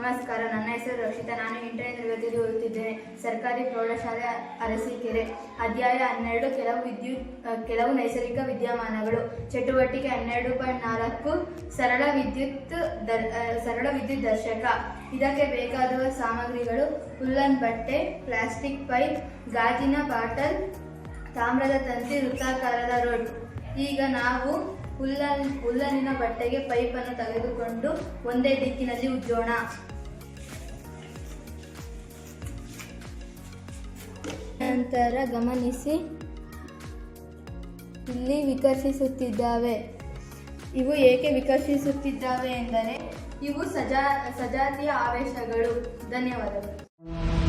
ನಮಸ್ಕಾರ. ನನ್ನ ಹೆಸರು ರಕ್ಷಿತಾ. ನಾನು ಎಂಟನೇ ತರಗತಿಯಲ್ಲಿ ಓದುತ್ತಿದ್ದೇನೆ. ಸರ್ಕಾರಿ ಪ್ರೌಢಶಾಲೆ ಅರಸೀಕೆರೆ. ಅಧ್ಯಾಯ ಹನ್ನೆರಡು, ಕೆಲವು ವಿದ್ಯುತ್ ಕೆಲವು ನೈಸರ್ಗಿಕ ವಿದ್ಯಮಾನಗಳು. ಚಟುವಟಿಕೆ ಹನ್ನೆರಡು ಪಾಯಿಂಟ್ ನಾಲ್ಕು, ಸರಳ ವಿದ್ಯುತ್ ದರ್ ಸರಳ ವಿದ್ಯುತ್ ದರ್ಶಕ. ಇದಕ್ಕೆ ಬೇಕಾದ ಸಾಮಗ್ರಿಗಳು ಹುಲ್ಲನ್ ಬಟ್ಟೆ, ಪ್ಲಾಸ್ಟಿಕ್ ಪೈಪ್, ಗಾಜಿನ ಬಾಟಲ್, ತಾಮ್ರದ ತಂತಿ, ವೃತ್ತಾಕಾರದ ರೋಡ್. ಈಗ ನಾವು ಹುಲ್ಲನ್, ಹುಲ್ಲನಿನ ಬಟ್ಟೆಗೆ ಪೈಪನ್ನು ತೆಗೆದುಕೊಂಡು ಒಂದೇ ದಿಕ್ಕಿನಲ್ಲಿ ಉಜ್ಜೋಣ. ನಂತರ ಗಮನಿಸಿ. ಇಲ್ಲಿ ವಿಕಸಿಸುತ್ತಿದ್ದಾವೆ ಇವು ಏಕೆ ವಿಕಸಿಸುತ್ತಿದ್ದಾವೆ ಎಂದರೆ ಇವು ಸಜಾ ಸಜಾತಿಯ ಆವೇಶಗಳು. ಧನ್ಯವಾದಗಳು.